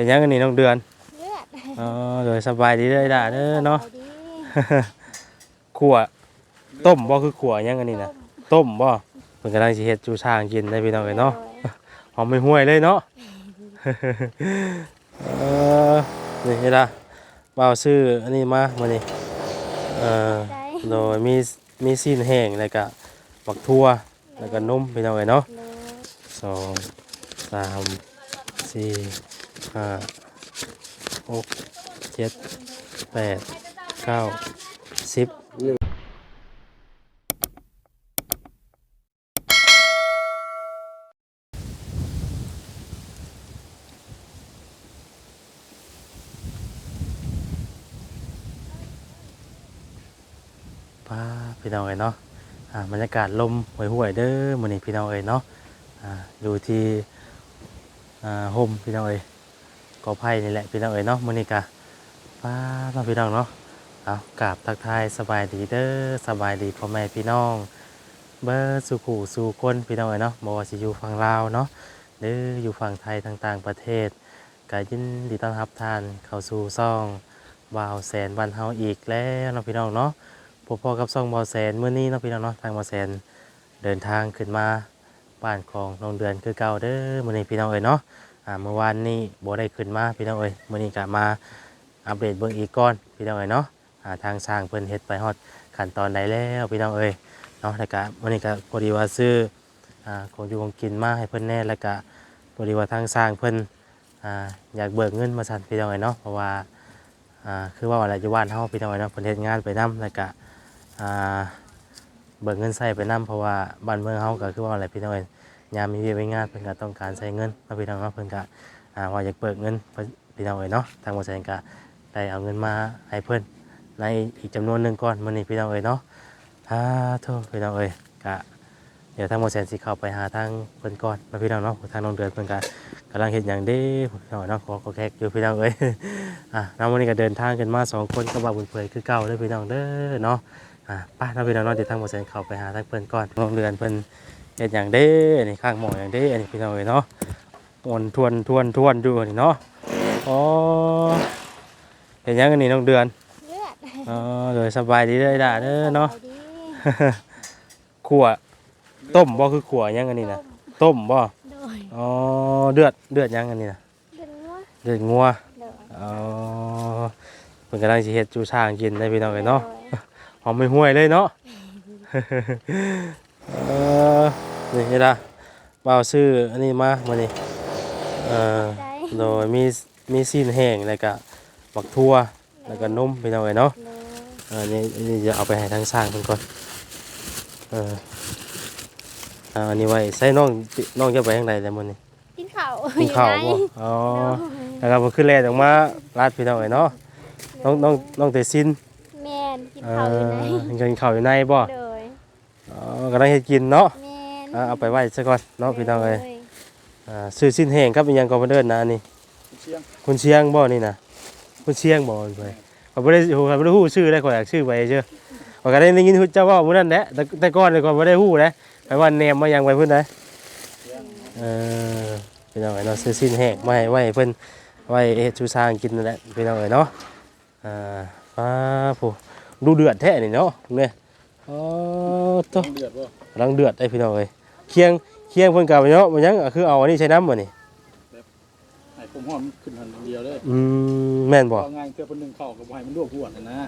ห็นยังกันนี่น้องเดือนเลือดอ๋อโดยสบายดีเลยด่าเด้อเนาะสบยดีขั่วต้มบ่คือขั่วยังกันนี่นะต้มบ่เพิ่นกำลังสิเฮ็ดจูช่างกินได้พี่น้องเอ้ยเนาะหอมไม่ห่วยเลยเนาะเออนี่เฮ็ดล่ะบ่าวซื้ออันนี้มามื้อนี้เอ่อได้โดยมีมีซีนแห้งแล้วก็บักทั่วแล้วก็นมพี่น้องเอ้ยเนาะเลยสองสามสี่ ห้าหกเจ็ดแปดเก้าสิบป้าพี่น้องเอ้ยเนาะอ่าบรรยากาศลมห่วยๆเด้อมื้อนี้พี่น้องเอ้ยเนาะอ่าอยู่ที่อ่าโฮมพี่น้องเอ้ย อไผ่นี่แหละพี่น้องเอ้ยเนาะมื้อนี้กะป้าเราพี่น้องเนาะเอากราบทักทายสบายดีเด้อสบายดีพ่อแม่พี่น้อง เบอร์สุขูสู่คนพี่น้องเอ้ยเนาะบ่ว่าสิอยู่ฝั่งลาวเนาะหรืออยู่ฝั่งไทยต่างๆประเทศก็ยินดีต้อนรับท่านเข้าสู่ซ่องบ่าวแสนบ้านเฮาอีกแล้วเนาะพี่น้องเนาะพบๆกับซ่องบ่าวแสนมื้อนี้เนาะพี่น้องเนาะทางบ่าวแสนเดินทางขึ้นมาบ้านของน้องเดือนคือเก่าเด้อมื้อนี้พี่น้องเอ้ยเนาะ อ่าเมื่อวานนี้บ่ได้ขึ้นมาพี่น้องเอ้ยมื้อนี้ก็มาอัปเดตเบิ่งอีกก่อนพี่น้องเอ้ยเนาะอ่าทางสร้างเพิ่นเฮ็ดไปฮอดขั้นตอนใดแล้วพี่น้องเอ้ยเนาะแล้วก็มื้อนี้ก็พอดีว่าซื้ออ่าของอยู่ของกินมาให้เพิ่นแน่แล้วก็พอดีว่าทางสร้างเพิ่นอ่าอยากเบิกเงินมาสั่นพี่น้องเอ้ยเนาะเพราะว่าอ่าคือว่าอะไรอยู่านเฮาพี่น้องเอ้ยเนาะเพิ่นเฮ็ดงานไปนํแล้วก็อ่าเบิกเงินใช้ไปนํเพราะว่าบ้านเมืองเฮาก็คือว่าอะไรพี่น้องเอ้ย ยามมีเวียกมีงานเพิ่นก็ต้องการใช้เงินมาพี่น้องเนาะเพิ่นก็อ่าว่าอยากเบิกเงินพี่น้องเอ้ยเนาะทางบริษัทก็ได้เอาเงินมาให้เพิ่นในอีกจำนวนหนึ่งก่อนมื้อนี้พี่น้องเอ้ยเนาะอ่าโทษพี่น้องเอ้ยก็เดี๋ยวทางบริษัทสิเข้าไปหาทางเพิ่นก่อนมาพี่น้องเนาะทางน้องเดือนเพิ่นก็กำลังเฮ็ดหยังเด้พี่น้องเนาะขอขอแขกอยู่พี่น้องเอ้ยอะน้ำวันนี้ก็เดินทางกันมาสองคนก็บ่าวบุญเผยคือเก่าเด้อพี่น้องเด้อเนาะอะไป้าน้องพี่น้องเนาะเดี๋ยวทางบริษัทเข้าไปหาทางเพิ่นก่อนน้องเดือนเพิ่น เฮ็ดอย่างเด้อันนี้ข้างหมออย่างเด้อันนี้พี่น้องเอ้ยเนาะทวนทวนทวนทวนดูอันนี้เนาะอ๋อเห็นยังอันนี้น้องเดือนเลือดอ๋อโดยสบายดีเลยด่าเด้อเนาะสบยดีขั่วต้มบ่คือขั่วยังอันนี้นะต้มบ่โดยอ๋อเดือดเดือดยังอันนี้นะเดือดงัวเดือดงัวโดยอ๋อเพิ่นกำลังสิเฮ็ดจูช่างกินได้พี่น้องเอ้ยเนาะหอมไม่ห่วยเลยเนาะ เออนี่เฮ็ดล่ะบ่าวซื้ออันนี้มามื้อนี้เอ่อได้โดยมีมีซีนแห้งแล้วก็บักทั่วแล้วก็นมพี่น้องเอ้ยเนาะเลยเออนี่นี่จะเอาไปให้ทางสร้างเพิ่นก่อนเออเอาอันนี้ไว้ใส่น้องน้องจะไปทางใดแล้วมื้อนี้กินข้าวกินข้าวบ่อ๋อแล้วก็บ่ขึ้นแลออกมาลาดพี่น้องเอ้ยเนาะน้องน้องน้องเตซินแม่นกินเอข้าวอยู่ไหนอกินข้าวอยู่ในบ่โดยอ๋อ กำลังเฮ็ดกินเนาะแม่นอ่าเอาไปไว้ซะก่อนเนาะพี่น้องเอ้ยโดอ่าซื้อซีนแห้งครับอีหยังก็บ่เดินนะอันนี้เชียงคุณเชียงบ่นี่นะคุณเชียงบ่มันไปเขาบ่ได้โหเขาบ่ได้ฮู้ชื่อได้ข่อยอยากชื่อไปเชื่อข่อยก็ได้ยินเจ้าเว้ามื้อนั้นแหละแต่แต่ก่อนนี่ข่อยบ่ได้ฮู้นะไปว่าแนมมายังไว้เพิ่นได้เออพี่น้องเอ้ยเนาะซื้อสิ้นแห้งมาให้ไว้ให้เพิ่นไว้เฮ็ดชูซางกินนั่นแหละพี่น้องเอ้ยเนาะอ่าฟ้าผู้ดูเดือดแท้นี่เนาะเนี่ย อ๋อโตเดือดบ่กำลังเดือดได้พี่น้องเอ้ยเคียงเคียงเพิ่นก็เนาะมันยังคือเอาอันนี้ใช้น้ำบ่นี่ให้ผมหอมขึ้นทันเดียวเลยอืมแม่นบ่เอาง่ายเพื่อคนหนึ่งเข้ากับให้มันลวกหัวดนะนะ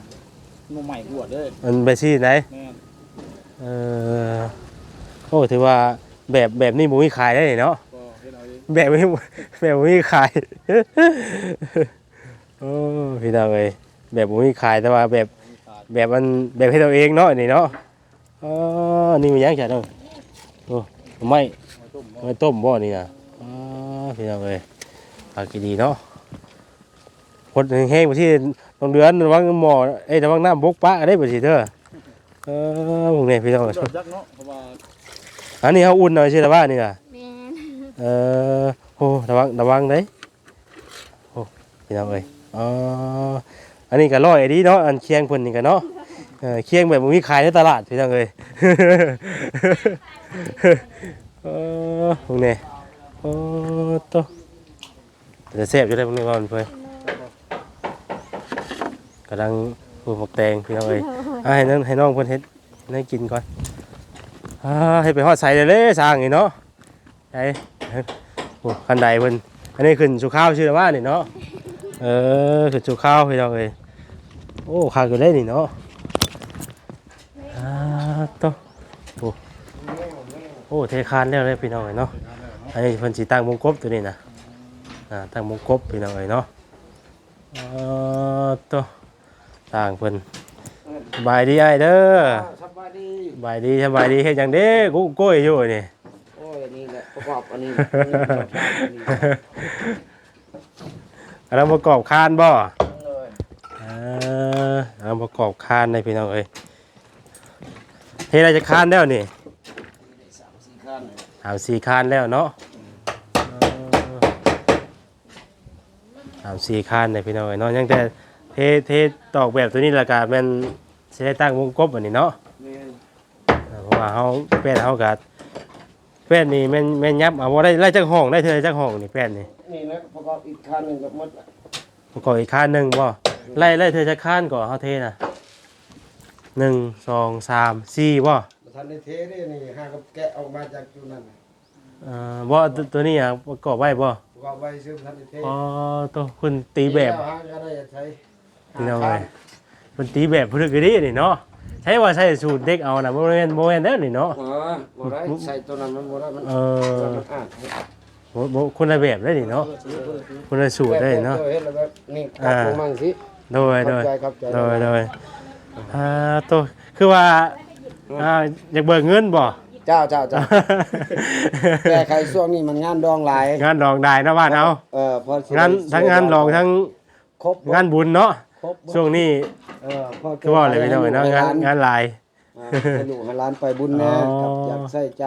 มันใหม่หัวดเลยมันไปซี่ไหนแม่นเออโอ้ถือว่าแบบแบบนี้หมูมีขายได้เนาะก็เฮ็ดเอาเองแบบนี้แบบหมูมีขายโอ้พี่น้องเอ้ยแบบหมูมีขายแต่ว่าแบบมีขาด แบบมันแบบให้ตัวเองเนาะอันนี่เนาะอ๋อนี่มันยังไงเนาะโอ้ไม่มาต้มบ่ไม่ต้มบ่นี่นะอ๋อพี่น้องเอ้ยปากดีเนาะคนแห้งๆไปที่ตรงเดือนระวังหมอเอ้ยระวังน้ำบกปะได้บ่สิเด้อเออพวกนี้พี่น้องเดือดยักษ์เนาะเพราะว่าอันนี้เขาอุ่นหน่อยใช่หรือว่านี่ล่ะแม่นเออโอ้ระวังระวังเด้ยโอ้พี่น้องเอ้ยอ๋อ อันนี้ก็ร้อยดีเนาะอันเคียงเพิ่นนี่ก็เนาะเออเคียงแบบมีขายในตลาดพี่น้องเอ้ยเออพวกนี้โอ้โตจะเสียบอยู่ได้พวกนี้ก่อนเพื่อนกำลังปลูกหมกแตงพี่น้องเอ้ยอะให้น้องให้น้องเพิ่นเฮ็ดให้กินก่อนอ่าให้ไปฮอดใส่เลยเลยสร้างนี่เนาะไอ้โอ้คันใดเพิ่นอันนี้ขึ้นสุข้าวชื่อว่านี่เนาะเออขึ้นสุข้าวพี่น้องเอ้ย อ้ขาดอยู่เลยนี่เนาะอ่าโตโอ้โอ้เทคานแล้วเลยพี่น้องเอ้ยเนาะอันนี้เพิ่นสิตั้งวงกบตัวนี้นะอ่าตั้งมงกบพี่น้องเอ้ยเนาะเอ่อตัวต่างเพิ่นสบายดีไอ้เด้อสบายดีสบายดีสบายดีเฮ็ดหยังเด้กูโก้ยอยู่นี่โอ้ยนี่แหละประกอบอันนี้อันนี้ประกอบอันนี้อันนั้นประกอบคานบ่ เลย เอออันนั้น ประกอบคานในพี่น้องเอ้ยเฮ็ดอะไรจะคานแล้วนี่สามสี่ขั้นเอาสี่คานแล้วเนาะเออเอาสี่คานในพี่น้องเอ้ยเนาะยังแต่เทเทตอกแบบตัวนี้และกาแม่นสิได้ตั้งวงกบอันนี้เนาะนี่เพราะว่าเฮาแป้นเฮากัแป้นนี่แม่นแม่นยับเอาบ่ได้ไล่จักห้องได้เท่าไรจักห้องนี่แป้นนี่นี่นะประกอบอีกขั้นหนึ่งกับมดประกอบอีกคันหนึงบ่ ไล่ไล่เท่าจักคันก่อนเฮาเทน่ะหนึ่งสองสามสี่บ่ทันได้เทได้นี่หากับแกะออกมาจากจุดนั้นน่ะเอ่อบ่ตัวตัวนี้อะประกอบไว้บ่ประกอบไว้ซึ่งทันได้เทอ๋อตัวคุณตีแบบแล้วหาก็ได้ใช้พี่น้องเอ้ยคุณตีแบบพึ่กดีนี่เนาะใช้ว่าใช้สูตรเด็กเอาน่ะบ่แม่นบ่แม่นเด้อนี่เนาะอ๋อบ่ได้ใส่ตัวนั้นมันบ่ได้มันเออมันอ่านบ่บ่คนละแบบได้นี่เนาะคนละสูตรได้เนาะเฮ็ดแล้วแบบนี่กลับลงมั่งสิ โดยโดยเข้าใจเข้าใจโดยโดยอ่าตัวคือว่าอ่าอยากเบิกเงินบ่เจ้าเจ้าเจ้าแก้ไขช่วงนี้มันงานดองหลายงานดองได้นะบ้านเอาเออพอสิงานทั้งงานดองทั้งครบงานบุญเนาะครบช่วงนี้เออพอคือว่าอะไรไม่ต้องเนาะงานงานหลายอ่าให้ลูกให้หลานไปบุญแน่อ๋อกับอยากใส่ใจ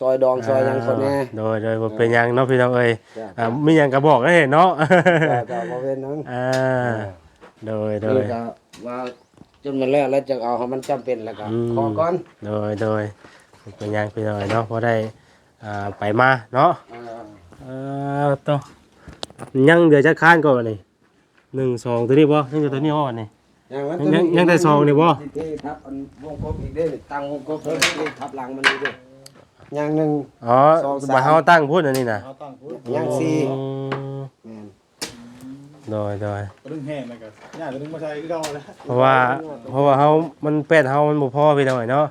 ซอยดองซอยหยังคนแน่โดยโดยบ่เป็นหยังเนาะพี่น้องเอ้ยจ้ะอ่ามีหยังก็บอกได้เนาะจ้าจ้าบ่เป็นหนังอ่า โดยโดย นี่ก็ว่าจนมันแล้วแล้วจะเอาให้มันจำเป็นแล้วก็อืม ขอก่อนโดยโดยบ่เป็นหยังพี่น้องเอ้ยเนาะพอได้อ่าไปมาเนาะเออเออตัวยังเดี๋ยวจะค้านก่อนนี่หนึ่งสองตัวนี้บ่ยังอยู่ตัวนี้บ่วันนี้อย่างนั้นยังยังได้ซองนี่บ่ ที่ทับอันวงกบอีกเด้อตั้งวงกบเพิ่มอีกทับหลังมันนี่เด้ออย่างหนึง อ๋อสองสามบ่เฮาตั้งพูดอันนี้น่ะเอาตั้งพุทธยังสี่อืมแม่น โดยโดยดึงแห้งเลยกันย่าจะดึงมาใช้ก็ได้แล้วเพราะว่าเพราะว่าเฮามันเป็ดเฮามันบ่พอพี่น้องเอ้ยเนาะ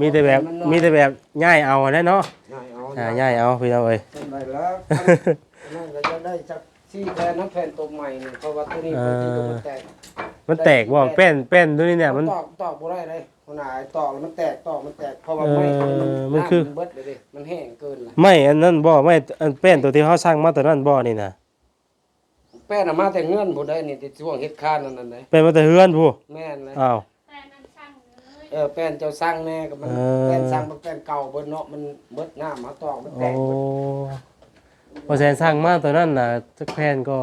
มีแต่แบบมีแต่แบบง่ายเอาแหล้วเนาะง่ายเอาอ่าง่ายเอาพี่น้องเอ้ยเป็นไปแล้วนั่นก็จะได้จักซี่แทนน้ำแผ่นตัวใหม่นี่เพราะว่าตัวนี้เออมันแตกมันแตกบ่เป็นเป็นตัวนี้เนี่ยมันตอกตอกบ่ได้เลยคนหายตอกแล้วมันแตกตอกมันแตกเพราะว่าเออไม่มันคือำเบิดเลยดิมันแห้งเกินละไม่อันนั้นบ่ไม่อันเป็นตัวที่เฮาสร้างมาตัวนั้นบ่นี่น่ะ แป้นน่ะมาแต่เงื่อนผู้ใดนี่ที่ช่วงเฮ็ดคานนั่นนั่นเลยเป็นมาแต่เฮือนผู้แม่นเลยอ้าว แต่มันช่างเลยเออแป้นเจ้าสร้างแน่ก็มันเออ แป้นสร้างมันแป้นเก่าเบิดเนาะมันเบิดหน้ามาตอกมันแตโอ้กเบิดพอแสนสร้างมาตัวนั้นน่ะจักแผ่นก็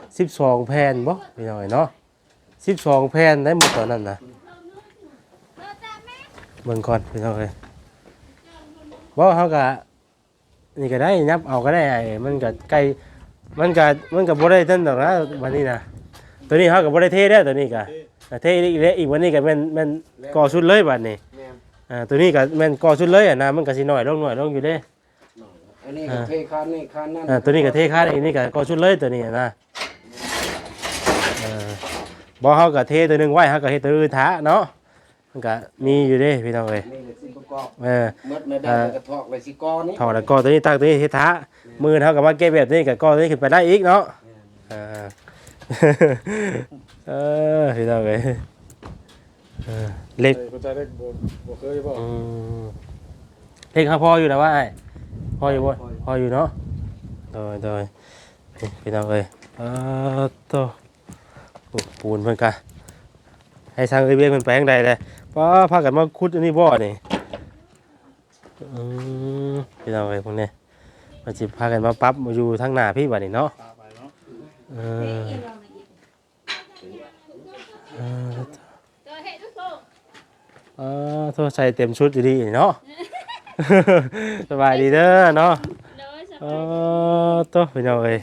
12แผ่นบ่พี่น้องเอ้ยเนาะ12แผ่นได้หมดตอนนั้นน่ะเออแต่แม่เบิ่งก่อนพี่น้องเอ้ยบ่เฮาก็นี่ก็ได้นับเอาก็ได้ไอ้มันก็ใกล้ มันก็มันก็บ่ได้ทันดอกนะวันนี้นะตัวนี้เฮาก็บ่ได้เทได้อตัวนี้ก็อ่าเทอีกแล้วอีกวันนี้ก็แม่นแม่นก่อสุดเลยบัดนี้แม่นอ่าตัวนี้ก็แม่นก่อสุดเลยอะนะมันก็สิน้อยลงน้อยลงอยู่เด้ อันนี้ก็เทคานนี่คานนั่นอ่าตัวนี้ก็เทคาดอีกนี่ก็ก่อสุดเลยตัวนี้อะนะเออบ่เฮาก็เทตัวหนึงไว้เฮาก็เฮ็ดตัวอื่นทะเนาะ มันก็มีอยู่เด้พี่น้องเอ้ยนี่แหละสิประกอบเออเบิดไม่ได้แล้วก็ทอกเลยสิกอนี่ถอดแล้วก็ตัวนี้ตั้งตัวนี้เฮ็ดทะมือเท่ากับว่าเก็บแบบนี้กับก็ตัวนี้ขึ้นไปได้อีกเนาะเออเออพี่น้องเอ้ยเออเล็ก เข้าใจได้บ่บ่เคยบ่อืมเล็กครับพออยู่นะว่าไอ้พออยู่บ่พออยู่เนาะโดยโดยนี่พี่น้องเอ้ยเออโตโอ้ปูนเพิ่นกะให้ทางเอ้ยเบี้ยเพิ่นไปทางใดเลย ป้าพากันมาขุดอันนี้บ่นี่อืมพี่น้องเอ้ยพวกนี้มาจิพากันมาปรั๊บมาอยู่ทางหน้าพี่บัดนี้เนาะตาไปเนาะเออเออเจอเห็ดทุกคนเออโทษใส่เต็มชุดอยู่ดีเนาะ สบายดีเด้อเนาะเลยสเออโตัวพี่น้องเอ้ย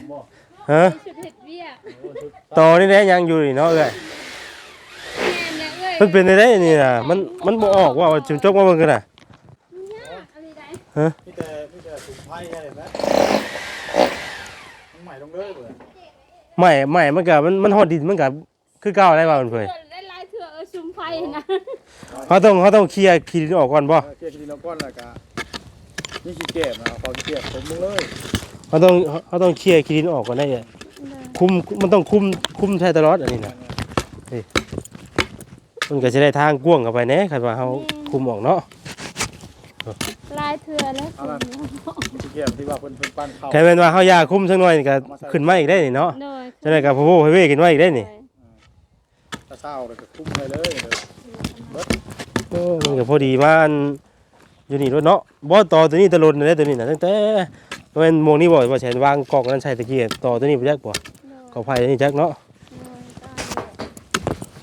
ฮะชุดเห็ดเวียกต่อนี่แหละยังอยู่นี่เนาะเอ้ยแม่นแหละเอ้ยมันเป็นได้นี่น่ะมันมันบ่ออกว่าจุ่มจกว่ามันคือน่ะยากอะไรได้มีแต่มีแต่สุกไผ่อะไรนะน้องใหม่ลงเลยเบื่อไม่ไม่มันก็มันมันฮอดดินมันก็คือเก่าได้ว่ามันเพิ่นเถื่อได้ลายเถื่อเออชุมไฟนะเขาต้องเขาต้องเคลียร์ขี้ดินออกก่อนบ่เกี่ยวกับดินเราก้อนแล้วก็นี่ขี้เก็บนะพอขี้เก็บผมมึงเลยเขาต้องเขาต้องเคลียร์ขี้ดินออกก่อนได้เนี่ยคุมมันต้องคุมคุมใช้ตลอดอันนี้น่ะ มันก็สิได้ทางกว้างเข้าไปแหน่คันว่าเฮาคุมออกเนาะลายเถื่อแล้วเอาล่ะขี้เก็บที่ว่าเพิ่นเพิ่นปั้นเข้าแค่เป็นว่าเฮาอยากคุมสักหน่อยนี่ก็ขึ้นมาอีกได้นี่เนาะโดยจังได๋ก็โพโพเฮ้ยๆขึ้นมาอีกได้นี่ถ้าเศร้าแล้วก็คุ้มไปเลยเด้อโอ้มันก็พอดีมาอันอยู่นี่รถเนาะบ่ต่อตัวนี้ตะลนได้ตัวนี้น่ะตั้งแต่เป็นโมงนี้บ่ว่าแสนวางกอกนั้นใช้ตะกี้ต่อตัวนี้บ่จักบ่กอกไผนี่จักเนาะ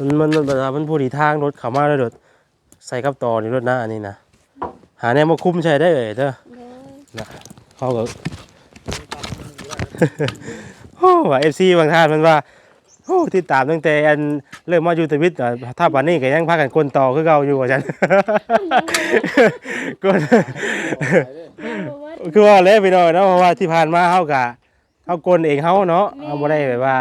มันมันมันมันมันพอดีทางรถเข้ามาแล้วรถใส่กับต่อนี่รถนะอันนี้นะหาแนวมาคุมใช้ได้เอ้ยเด้อเขาก็โอ้ว่า FC บางท่านมันว่าโอ้ติดตามตั้งแต่อันเริ่มมาอยู่ทวิตอะถ้าป่านนี้ก็ยังพากันกลนต่อคือเก่าอยู่ว่าซั่นกลคือว่าแล้วพี่น้องเนาะเพราะว่าที่ผ่านมาเฮากะ เฮากลเองเฮาเนาะเฮาบ่ได้แบบว่า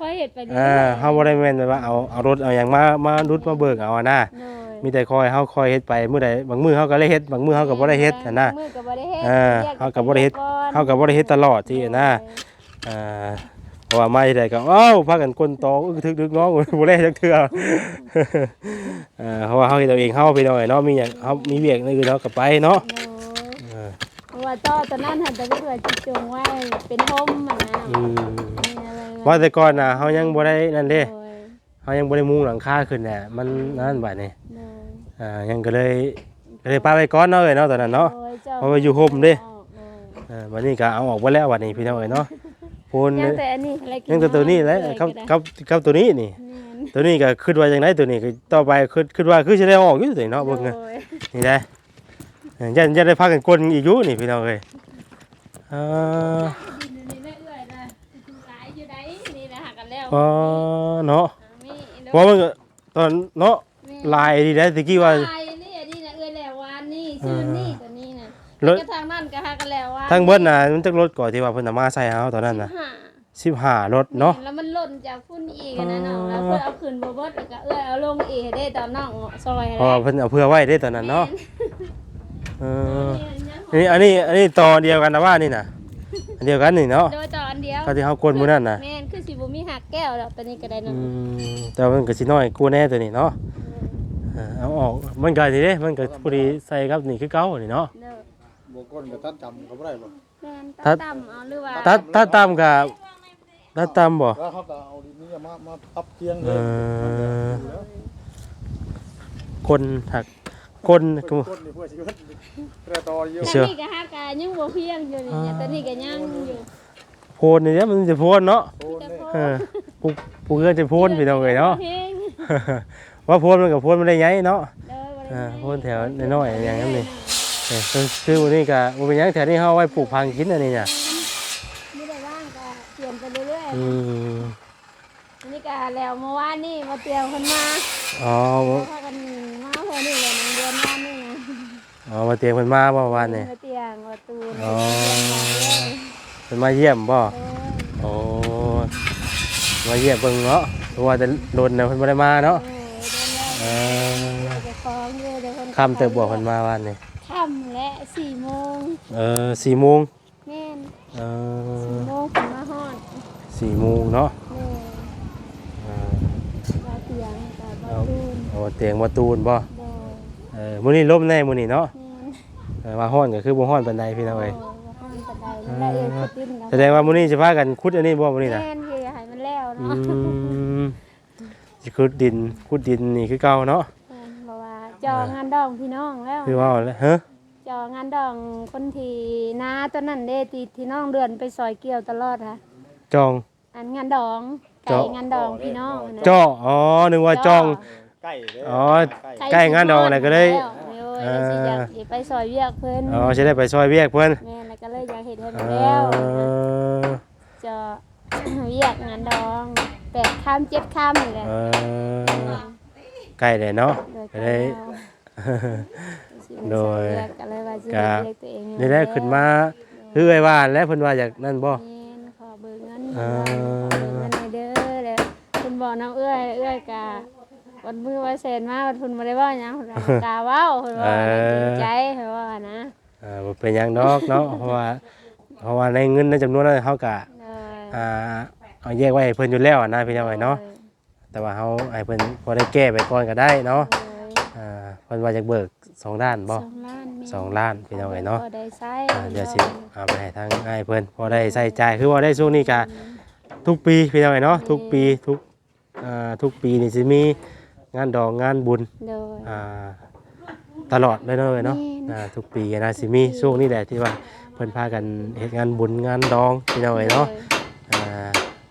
ค่อยเห็ดไปเรื่เออเฮาบ่ได้แม่นแบบว่าเอาเอารถเอาหยังมามาดุดมาเบิกเอาอะนะโดยมีแต่คอยเฮาคอยเฮ็ดไปมื้อใดบางมื้อเฮาก็ได้เฮ็ดบางมื้อเฮาก็บ่ได้เฮ็ดอะนะ มือก็บ่ได้เฮ็ดเออเฮาก็บ่ได้เฮ็ด เฮาก็บ่ได้เฮ็ดตลอดที่อะนะเอ่าเพราะว่ามาที่ใดก็เอ้าพากันกลตออึกทึกดึกน้อง บ่ได้จักเทื่อเออเพราะว่าเฮาเฮ็ดเอาเองเฮาพี่น้องเนาะมีหยังเฮามีเวียกนี่คือเฮาก็ไปเนาะ โดยเออเพราะ ว่าต่อตอนนั้นหันแต่ก็เกิดจิตจงไว้เป็นโฮมมันนะอืมมีอะไรว่าแต่ก่อนน่ะเฮายังบ่ได้นั่นเด้โดยเขายังบริมุงหลังคาขึ้นเนี่ยมันนั่นบัดนี่โดยอ่ายังก็เลยก็เลยปาไปก้อนเนาะเอ้ยเนาะตอนนั้นเนาะ โดยจ้เพราะว่าอยู่ห่มเด้ออกโดยอ่าวันนี้ก็เอาออกไปแล้ววันนี้พี่น้องเอ้ยเนาะพูนยังแต่อันนี้อะไรกิยังแต่ตัวนี้แหละเอ่ยครับก็ได้ครับครับตัวนี้นี่ แม่นตัวนี้ก็คิดว่าจังไดตัวนี้ก็ต่อไปคิดคิดว่าคือสิได้ออกอยู่ตัวนี้เนาะเบิ่งโดนะยนี่ได้อ่า ยันยันได้พากันกลนอีกอยู่นี่พี่น้องเอ้ยอ่าดินนี่แม่เอื้อยนะหลายอยู่ไดนี่นะหากันแล้วอ๋อเนาะมีเดี๋ยวเพราะมันก็ตอนเนาะลายดีได้ตะกี้ว่าลายนี่อันนี้นะเอื้อยแล้ววานนี่ชื่อนี่ตัวนี้นะรถก็ทางนั่นก็หากันแล้วว่าทั้งเบิดน่ะมันจักรถก่อนที่ว่าเพิ่นเอามาใส่เฮาตอนนั้นน่ะห้า15รถเนาะแล้วมันหล่นจากพุ่นอีกอะนะน้องแล้วเพื่อเอาขึ้นบ่เบิดแล้วก็เอื้อยเอาลงอีกให้ได้ตอนน้องซอยเพราะว่าเพิ่นเอาเพื่อไว้ได้ตอนนั้นเนาะ เออแม่นนี่อันนี้อันนี้ต่อเดียวกันนะว่านี่น่ะอันเดียวกันนี่เนาะโดยต่ออันเดียวเขาที่เฮากดมื้อนั้นน่ะแม่นคือสิบ่มีหักแก้วแล้วตัวนี้ก็ได้อืเนาะมแต่ว่ามันก็สิน้อยกูแน่ตัวนี้เนาะเออเอาออกมันก็สิเด้มันก็พอดีใส่กับนี่คือเก่านี่เนาะเด้อโบก้นกับตัดจำเขาไม่ได้บ่แม่นถ้าตัดต่ำเอาหรือว่าตัดตัดตามกับตัดตามบ่แล้วเขาก็เอาดินนี้มามาพับเตียงเอเลยอคนหัก คนก้นนี่เพื่อชีวิตกระตอเยอะเชื่ตัวอนี้ก็หักกายังบ่เพียงอยู่นี่เนี่ยตัวนี้ก็ยังอยู่โพนนี่เนี่ยมันจะโพนเนาะโตนแต่เนี่ยพอเออปูปูเอื้อนจะโพนพี่น้องเอ้ยเนาะเพลงว่าโพนมันกับโพนมันได้ไงเนาะเด้อบ่ได้อ่าโพนแถวน้อยๆอย่างนั้นนี่เออคือคือวันนี้ก็บ่เป็นหยังแถวนี้เฮาเอาไว้ปลูกพังกินอันนี้น่ะไม่ได้ว่างก็เปลี่ยนไปเรื่อยอืมๆอันนี้ก็แล้วเมื่อวานนี่มาเตรียมคนมาอ๋อแล้วพากันมาพอนี่เลยหนึ่งเดือนมานี่ อ๋อมาเตรียมเพิ่นมาบ่วันนี้ มาเตียงประตูอ๋อ เพิ่นมาเยี่ยมบ่เออโอ้มาเยี่ยมเบิ่งเนาะเพราะว่าแต่โดนน่ะเพิ่นบ่ได้มาเนาะเออเดือนแรกเออจะฟ้องเลยเดี๋ยวคนค่ำเติบบ่เพิ่นมาวันนี้ค่ำและสี่โมงเออ4โมงแม่นเอสี่อโมงผมมาฮอด4โมงเนาะแม่เออมาเตียงกับประตูโอ้เตียงบ่ตูนบ่โดยเออมื้อนี้ลมแน่มื้อนี้เนาะแม่นเออว่าฮ้อนก็คือบ่ฮ้อนปานใดพี่น้องเอ้ยโดยว่าห้องบันไดนั่นแหละเองคือดิ้นนะแสดงว่ามื้อนี้สิพากันขุดอันนี้บ่มื้อนี้น่ะแม่นเฮียให้มันแล้วอืเนาะมสิขุดดินขุดดินนี่คือเก่าเนาะแม่นบอกว่าจองงานดองพี่น้องแล้วคือว่าแล้วฮะจองงานดองคนที่นาตอนนั้นเด้ที่ที่น้องเดือนไปซอยเกี่ยวตลอดค่ะจองอันงานดองไก่จองงานดองพี่น้องนะจ้ออ๋อนึกว่าจอง ใกล้เลยอ๋อ ใกล้งานดองอะไรก็เลยเออสิอยากสิไปซอยเวียกเพิ่นอ๋อจะได้ไปซอยเวียกเพิ่นแม่แล้วก็เลยอยากเห็นให้เอมันแล้วอจะเวียกงานดองแปดค่ำเจ็ดค่ำนี่แหละเออใกล้เลยเนาะโดยจะได้โดยก็เลยว่าสิก็เรียกตัวเองนี่ได้ขึ้นมาคือไอ้ว่าแล้วเพิ่นว่าอยากนั่นบ่แม่นขอเบิกเงินเอขออเบิกเงินให้เด้อแล้วเพิ่นบอกน้ำเอื้อยเอื้อยกะ วันมือว่าแสนมาวันเพิ่นบ่ได้เว้าหยังเพิ่นว่ากาเว้าเพิ่นว่าจริงใจเพิ่นว่านะอ่าบ่เป็นหยังดอกเนาะ เพราะว่าเพราะว่าในเงินในจำนวนนั้นเฮาก็เอออ่าเอาแยกไว้ให้เพิ่นอยู่แล้วอะนะพี่น้องเอ้ยเนาะ แต่ว่าเฮาให้เพิ่นพอได้แก้ไปก่อนก็ได้เนาะเอออ่าเพิ่นว่าจะเบิกสองด้านบ่สองล้านแม่สองล้านพี่น้องเอ้ยเนาะพอได้ใช้อ่าเดี๋ยวสิเอาไปให้ทางอ้ายเพิ่นพอได้ใช้จ่ายคือว่าได้ช่วงนี้ก็ทุกปีพี่น้องเอ้ยเนาะทุกปีทุกอ่าทุกปีนี่สิมี งานดองงานบุญโดย อ่าตลอดเลยเนาะเว้ยเนาะแม่นอ่าทุกปีนะสิมีช่วงนี้แหละที่ว่าเพิ่นพากันเฮ็ดงานบุญงานดองพี่น้องเอ้ยเนาะอ่า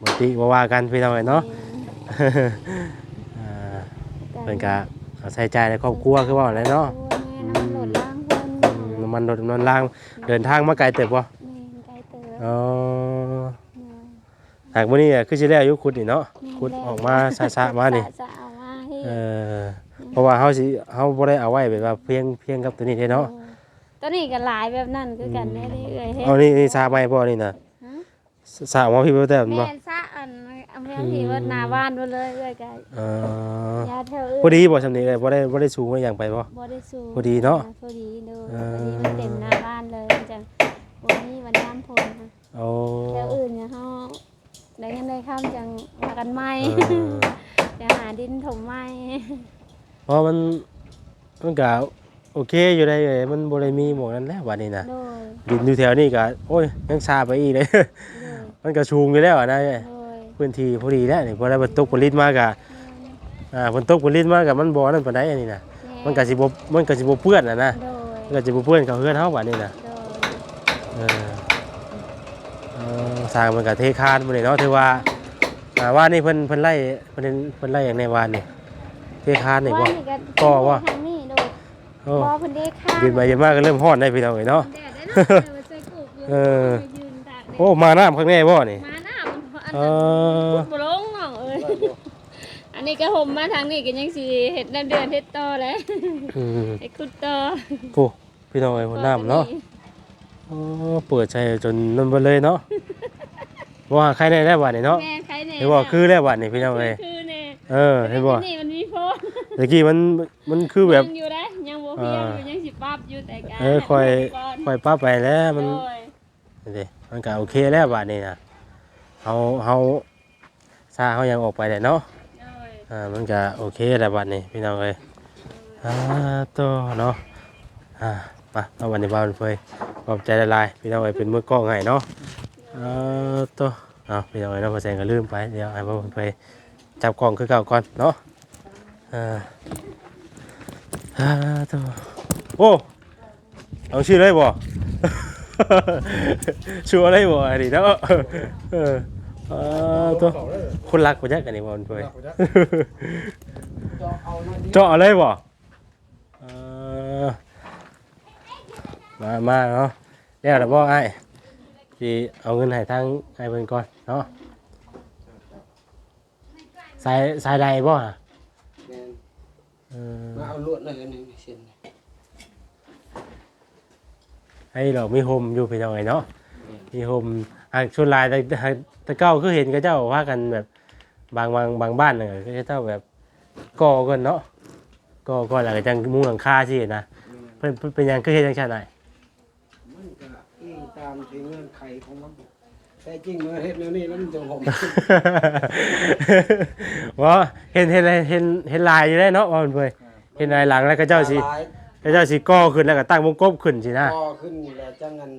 บ่ติบ่ว่ากันพี่น้องเอ้ยเนาะ อ่าเพิ่นก็เอาใช้จ่ายในครอบครัวคือว่าอะไรเนาะแม่น้ำหล่นล่างเพิ่นอืมน้ำมันรถน้ำมันล่างเดินทางมาไกลเติบบ่แม่ไกลเติบอ๋อเนาะหากมื้อนี้อะคือสิแล้วอยู่ขุดนี่เนาะขุดออกมาซะๆมานี่ จะเอามาให้ เออเพราะว่าเฮาสิเฮาบ่ได้เอาไว้แบบว่าเพียงเพียงกับตัวนี้เด้เนาะตัวนี้ก็หลายแบบนั้นคือกันได้เรื่อยๆเฮ็ดเอานี่นี่ซาใหม่บ่นี่น่ะฮะสามาพี่บ่แต่บ่แม่นซะอันเอาเรื่องที่ว่าหน้าบ้านไปเลยเอ้ยก็เออยาแถวอื่นพอดีบ่ซำนี้เอ้ยบ่ได้บ่ได้สูงไว้หยังไปบ่บ่ได้สูงพอดีเนาะพอดีเด้อเอพออดีมันเต็มหน้าบ้านเลยมันจังวันนี้วันน้ำพลนะโอ้แถวอื่นเนี่ยเฮาได้เงินได้ข้ามจังมากันไหมเออจะหา ดินถมไหมเพราะมันมันก็โอเคอยู่ได้เอ้ยมันบ่ได้มีหมองนั้นแล้วบัดนี้น่ะโดยดินอยู่แถวนี้ก็โอ้ยยังชาไปอีกเลย โดยมันก็ชูงอยู่แล้วอะนะเอ้ยโดยพื้นที่พอดีแล้วนี่พอได้บรรทุกผลิตมากะอ่าฝนตกผลิตมากะมันบ่นั่นปานใดอันนี้น่ะมันก็สิบ่มันก็สิบ่เปื้อนน่ะนะโดยมันก็สิบ่เปื้อนเขาเฮือนเฮาบัดนี้น่ะโดยเออเออสร้างมันก็เทคานมื้อนี้เนาะถือว่า อ่าว่านี่เพิ่นเพิ่นไล่เพิ่นเพิ่นไล่อย่างในวานนี่เทคานนี่บ่ว่านี่ก็ก็ว่าทางนี้โดยโอ้บ่เพิ่นได้ค่ายืนไปยืนมาก็เริ่มฮ้อนได้พี่น้องเอ้ยเนาะแดดได้เนาะเดี๋ยวไปใส่กุกอยู่เออไปยืนตากแดดโอ้มาน้ำข้างในบ่นี่มาหน้ามันเพราะอันเอนั้นอบ่ลงน้องเอ้ยอันนี้ก็ห่มมาทางนี้ก็ยังสิเฮ็ดน้ำเดือนเฮ็ดต่อแล้วอืมไอ้ขุดต่อโอ้พี่น้องเอ้ยหัวน้ำเนาะอ๋อเปิดใจจนนั่นไปเลยเนาะว่าใครได้ได้บัดนี่เนาะแม่ใคร แน่เห็นบอกคือได้บัดนี่พี่น้องเอ้ยคือแน่เออเห็นบอกนี่มันมีโพสตะกี้มันมันคือแบบยังอยู่ได้ยังบ่เพียงอยู่ยังสิปรับอยู่แต่กาเออคอยก่อนคอยป้าไปแล้วมันโดยนี่ดิมันก็โอเคแล้วบัดนี่นะเฮาเฮาซาเฮายังออกไปได้เนาะโดยอ่ามันก็โอเคแล้วบัดนี่พี่น้องเอ้ยอ่าตัวเนาะอ่ามาเอาวันนี้บ้านเฟยขอบใจละลายๆพี่น้องเอ้ยเป็นมือกล้องให้เนาะอ่าตัว เอาพี่น้องเอ้ยเนาะพอแซงก็ลืมไปเดี๋ยวให้บ้านเฟยจับกล้องคือเก่าก่อนเนาะอ่าอ่าตัวโอ้เอาชื่อเลยบ่ ชัวร์เลยบ่อันนี้เนาะเอออ่าตัวคนรักบ่จักกันนี่บ่มันเฟยเอาหน่อยดิเจาะเลยบ่เออมามาเนาะเดี๋ยวเดี๋ยวบอกไอ้ ที่เอาเงินให้ทางไอ้เพิ่นก่อนเนาะสายสายใดบ่ฮะแม่นเออมาเอาลวดหน่อยอันหนึงเส้นไอ้เรามีโฮมอยู่พี่น้องไอ้เนาะมีโฮมอะชวนหลายแต่แต่แต่เก้าคือเห็นก็เจ้าว่ากันแบบบางบางบางบ้านน่ะก็เจ้าแบบก่อกันเนาะก่อก่อนแล้วก็จังมุงหลังคาสินะเพิ่นเพิ่นเป็นหยังคือเฮ็ดจังซั่นน่ะมันก็อิงตามที่เงื่อนไขของมันแต่จริงมันเฮ็ดแนวนี้แล้วมันจะผมว่าเห็นเห็นเห็นเห็นลายอยู่ได้เนาะว่ามันเปยเห็นลายหลังแล้วก็เจ้าสิหลายแล้วเจ้าสิก่อขึ้นแล้วก็ตั้งวงกบขึ้นสินะก็ขึ้นแล้วจังงัน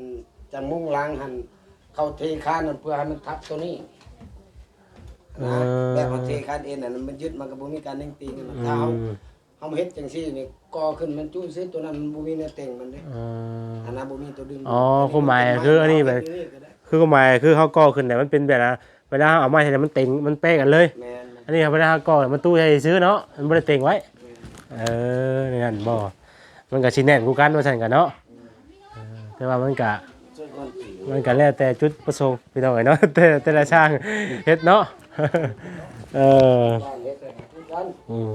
จังมุ่งล้างหันเข้าเทคานนั่นเพื่อให้มันทับตัวนี้นะแบบว่าเทคานเอ็นน่ะมันยึดมันก็บ่มีการเด้งตีกันนะอืถ้าเฮาม เฮาเฮ็ดจังซี่นี่ก่อขึ้นมันจู้ซิตัวนั้นมันบ่มีแนวเต็งมันเด้อืมอันนั้นบ่มีตัวดึงอ๋อความหมายคืออันนี้แบบ คือก็หมายคือเขาก่อขึ้นแต่มันเป็นแบบนะเวลาเอาไม้เห็นมันเต็งมันเป๊ะกันเลย แม่นอันนี้ครับเวลาเขาก่อมันตู้ใหญ่ซื้อเนาะมันไม่ได้เต็งไว้ เออนี่นั่นบ่มันก็ชิแน่นกูกันว่าสั่นกันเนาะเออแต่ว่ามันก็ ช่วยคนตีมันก็แล้วแต่จุดประสงค์พี่น้องเอ้ยเนาะ แต่แต่ละช่างเฮ็ดเนาะ เออบ้านเฮ็ดให้คือกันอืม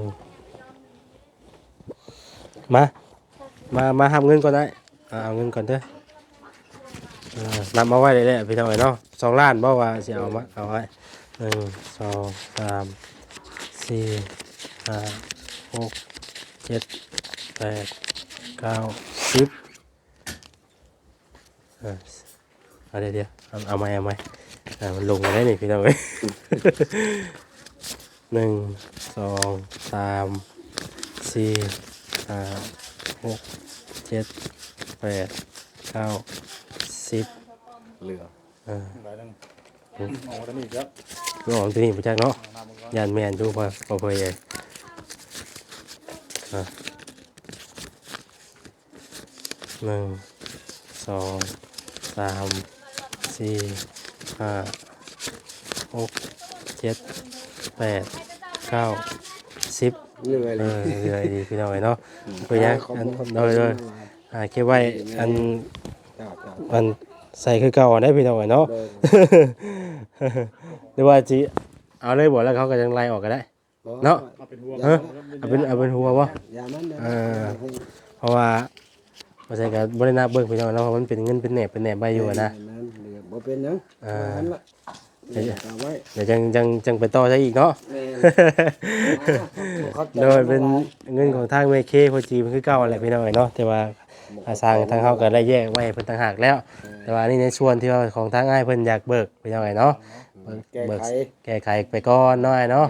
มา มา มาทำเงินก่อนได้อ่าเอาเงินก่อนเด้ออ่านำมาไว้เลยแหละพี่น้องเอ้ยเนาะสองล้านบ่ว่าสิเอามาเอาไว้หนึ่งสองสามสี่ห้าหกเจ็ดแปดเก้าสิบเออเอาเดี๋ยวเดี๋ยวเอาเอาไหมเอาไหมอ่ามันลงมาได้นี่พี่น้องเอ้ยหนึ่งสองสามสี่ ห้าหกเจ็ดแปดเก้าสิบเหลือเออหลายนึงมองว่าจะมีอีกแล้วตัวของตัวนี้ไปจักเนาะน้ำมันก็ยานแมนดูพอพอเพยเองอะหนึ่งสองสามสี่ห้าหกเจ็ดแปดเก้าสิบ เหนื่อยเอเลอยเหนื่อยดีพี่น้อยเนาะไปยังอันโดยโดยอ่าเก็บไว้อันเจ้าเจ้าอันใส่คือเก่าได้พี่น้อยเนาะ โดย หรือว่าจีเอาเลยบอกแล้วเขาก็ยังไล่ออกก็ได้ เนาะมาเป็นห่วงเออเอาเป็นเอาเป็นหัววะอย่ามันเด้อเออ เพราะว่าบ่ใช่กับบริณาเบิ่งพี่น้องเนาะเพราะมันเป็นเงินเป็นแหนบเป็นแหนบใบอยู่อะนะแม่เหลือบ่เป็นหยังอ่าว่างั้นล่ะ เดี๋ยวเอาไว้เดี๋ยวจังจังจังไปต่อใช้อีกเนาะแม่ขอบใจโดยเป็นเงินของทางเมเคโพจีมันคือเก่าแหละพี่น้องเนาะแต่ว่าอาสร้างทางเขาก็ได้แยกไว้ให้เพิ่นต่างหากแล้ว แต่ว่านี่ในส่วนที่ว่าของทางอ้ายเพิ่นอยากเบิกพี่น้องเนาะแก้เบิกไขแก้ไขไปก่อนเนาะอ้ายเนาะ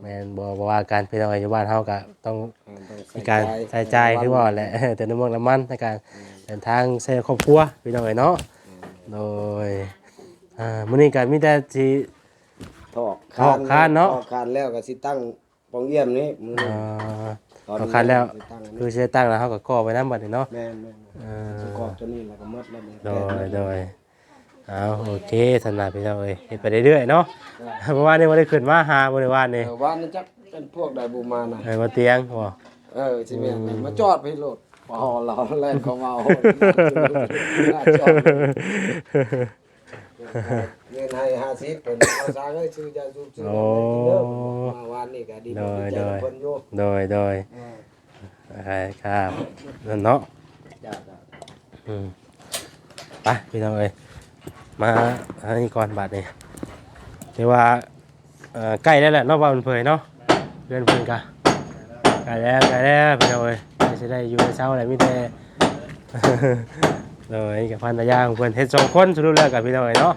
แม่นแม่นบ่บ่ว่าการพี่น้องอยู่บ้านเฮาก็ต้องๆต้องมีการใช้จ่ายคือว่าแหละแต่น้ำมันน้ำมันในการเดินทางใช้ครอบครัวพี่น้องเนาะโดย อ่ามื้อนี้ก็มีแต่สิ ถอกถอกคานเนาะ ถอกคานแล้วก็สิตั้งปองเยี่ยมนี้มื้อนี้อ่าตอนเอานี้คันแล้ว สิตั้งอันคืนี้อสิได้ตั้งแล้วเฮาก็ก่อไว้นำบัดนี้เนาะ แม่นแม่นเอสิอกอบตัวนี้แล้วก็หมดแล้วนี่โดยโดยเอาโอเคถนัดพี่น้องเอ้ยเฮ็ดไปเรื่อยๆเนาะเพราะว่านี่บ่ได้ขึ้นมาหาบ่ได้ว่านี่เออว่านี่จักเป็นพวกไดบูมานะ เอ้ยบ่เตียงบ่เออสิแม่นแม่นมาจอดไปโลดพอเราแล่นเขามาเอาหน้าจอด เงินให้50เป็นเอาซาเอ้ยซื้อยาสูบซื้อโอ้ เด้อมาวานนี่ก็ดีดีใจกับเพิ่นอยู่โดยโดยเออใช่ครับนั่นเนาะจ้าจ้าอืมไปพี่น้องเอ้ยมาอันนี้ก่อนบัดนี่ถือว่าเอ่อใกล้แล้วแหละเนอกบ้านเผยเนาะเพื่อนเพื่อนกะใกล้แล้วใกล้แล้วพี่น้องเอ้ยไม่ใช่ได้อยู่ในเช้าอะไรไม่ได้ เลยกับพันธยาของเพื่อนเฮ็ดสองคนสรุปแล้วกับพี่น้องเอ้ยเนาะ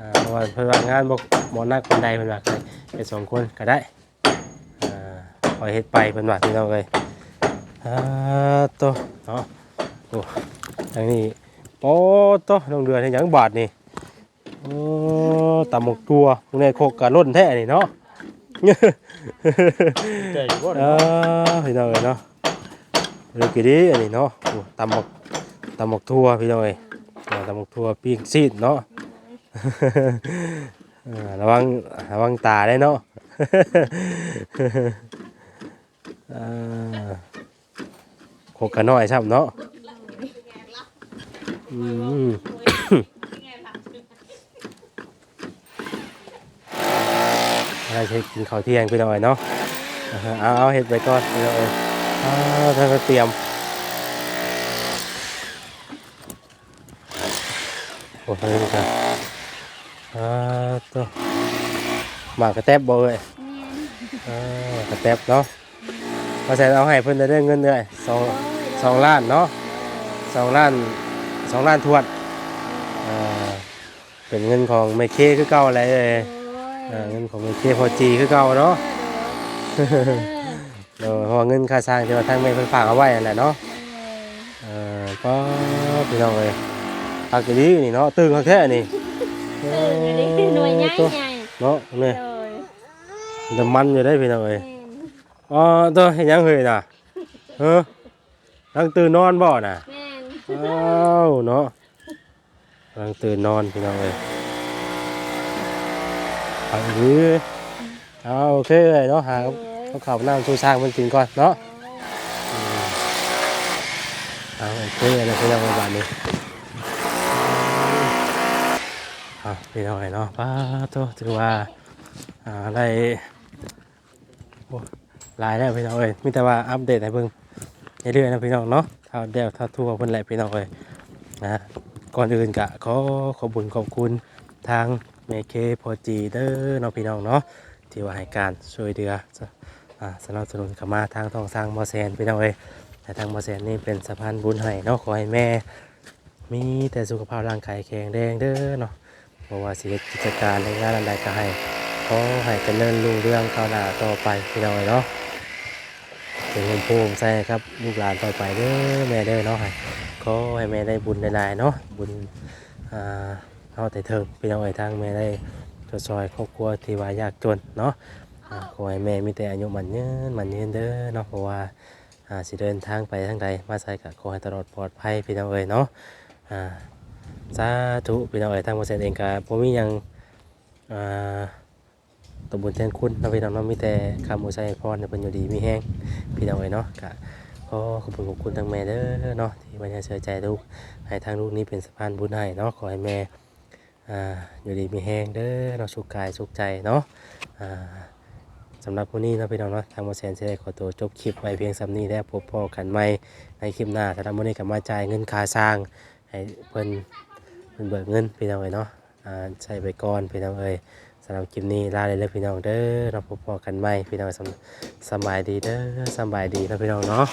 อ่าเพราะว่าเพื่อนว่างานบอกหมอนักคนใดเพื่อนว่าก็เฮ็ดสองคนก็ได้อ่าคอยเฮ็ดไปเพื่อนว่าพี่น้องเอ้ยอ่าโตัวเนาะโอ้ทางนี้โอ้โตลงเรือให้หยังบาทนี่โอ้ตำหมกตัวพวกนี้โคกกะล้นแท้นี่เนาะใจอยู่บ่เออพี่น้องเอ้ยเนาะเรื่องกี่ดีอันนี้เนาะโอ้ตำหมก ตำหมกทั่วพี่น้องเอ้ยอ่าตำหมกทั่วปิ้งซีดเนาะเระวังระวังตาได้เนาะ อ่าโคกกะน้อยช่ำเนาะอืม อะไรใช้กินข้าวเที่ยงไปหน่อยเนาะ เอาเอาเห็ดไปก่อนไปเลยอ่าท่านก็เตรียม โอ้ยนี่กันอ่าตัวหมากกระแตบบ่เลยอ่ากระแตบเนาะมาใส่เอาให้เพิ่นได้เงินเลยสองสองล้านเนาะสองล้านสองล้านทวดอ่าเป็นเงินของเมเคคือเก่าอะไรเลยอ่าเงินของเมเคพอจีคือเก่าเนาะเออเพราะว่าเงินค่าสร้างที่ว่าทางเมย์เพิ่นฝากเอาไว้นั่นแหละเนาะเออก็พี่น้องเลย ปากดีนี่เนาะตึงเขาแค่นี่เอเออนี่หน่วยใหญ่ตัวใหญ่เนาะนี่โดยน้ำมันอยู่ได้พี่น้องเลยแม่นอ๋อตัวเห็นยังเฮ้ยน่ะเออตั้งตื่นนอนบ่น่ะแม่นอ้าวเนาะกำลังตื่นนอนพี่น้องเลยเอาดีเอาโอเคเลยเนาะหาเขาขับน้ำชูช่างมันกินก่อนเนาะอืมเอาโอเคเลยพี่น้องในบ้านนี้ อะพี่น้องเอ้ยเนาะป้าโตถือว่าอ่าได้โอ้หลายแล้วพี่น้องเอ้ยมีแต่ว่าอัปเดตให้เบิ่งเรื่อยๆนะพี่น้องเนาะเท่าเดียวเท่าทั่วเพิ่นแหละพี่น้องเอ้ยนะก่อนอื่นก็ขอขอบคุญขอบคุณทางเมเคพอจีเด้อเนาะพี่น้องเนาะที่ว่าให้การช่วยเหลือสนับสนุนเข้ามาทางทองสร้างบ่แซนพี่น้องเอ้ยแต่ทางบ่แซนนี่เป็นสะพานบุญให้เนาะขอให้แม่ มีแต่สุขภาพร่างกายแข็งแรงเด้อเนาะ เพราะว่าสิเฮ็ดกิจการในงานอันใดก็ให้ขอให้เจริญรุ่งเรืองก้าวหน้าต่อไปพี่น้องเอ้เนาะเป็นคนภูมิใจครับลูกหลานต่อไปเด้อแม่เด้อเนาะให้ขอให้แม่ได้บุญหลายๆเนาะบุญอ่าเอาแต่เถิงพี่น้องเอ้ยทางแม่ได้ช่วยซอยครอบครัวที่ว่ายากจนเนาะขอให้แม่มีแต่อายุมันยืนมันยืนเด้อเนาะเพราะว่าอ่าสิเดินทางไปทางใดมาใส่ก็ขอให้ตลอดปลอดภัยพี่น้องเอ้ยเนาะ สาธุพี่น้องเอ๋ยทางโมเสนเองก็บ่มีหยังอ่าตบบุญแทนคุณเนาะพี่น้องเนาะมีแต่คำอวยพรในเพิ่นอยู่ดีมีแฮงพี่น้องเอ๋ยเนาะก็ขอขอบคุณขอบคุณทางแม่เด้อเนาะที่ไว้เชื่อใจลูกให้ทางลูกนี้เป็นสะพานบุญให้เนาะขอให้แม่อ่าอยู่ดีมีแฮงเด้อเนาะสุขกายสุขใจเนาะอ่าสำหรับวันนี้นะพี่น้องเนาะทางโมเสนจะได้ขอตัวจบคลิปไว้เพียงสำนี้แล้วพบพ่อกันใหม่ในคลิปหน้าสำหรับวันนี้ก็มาจ่ายเงินค่าสร้างให้เพิ่น เพิ่นเบิกเงินพี่น้องเอ้ยเนาะอ่าใช้ไปก่อนพี่น้องเอ้ยสำหรับคลิปนี้ลาเลยเลยพี่น้องเด้อเราพบกันใหม่พี่น้องสบายดีเด้อสบายดีนะพี่น้องเนาะ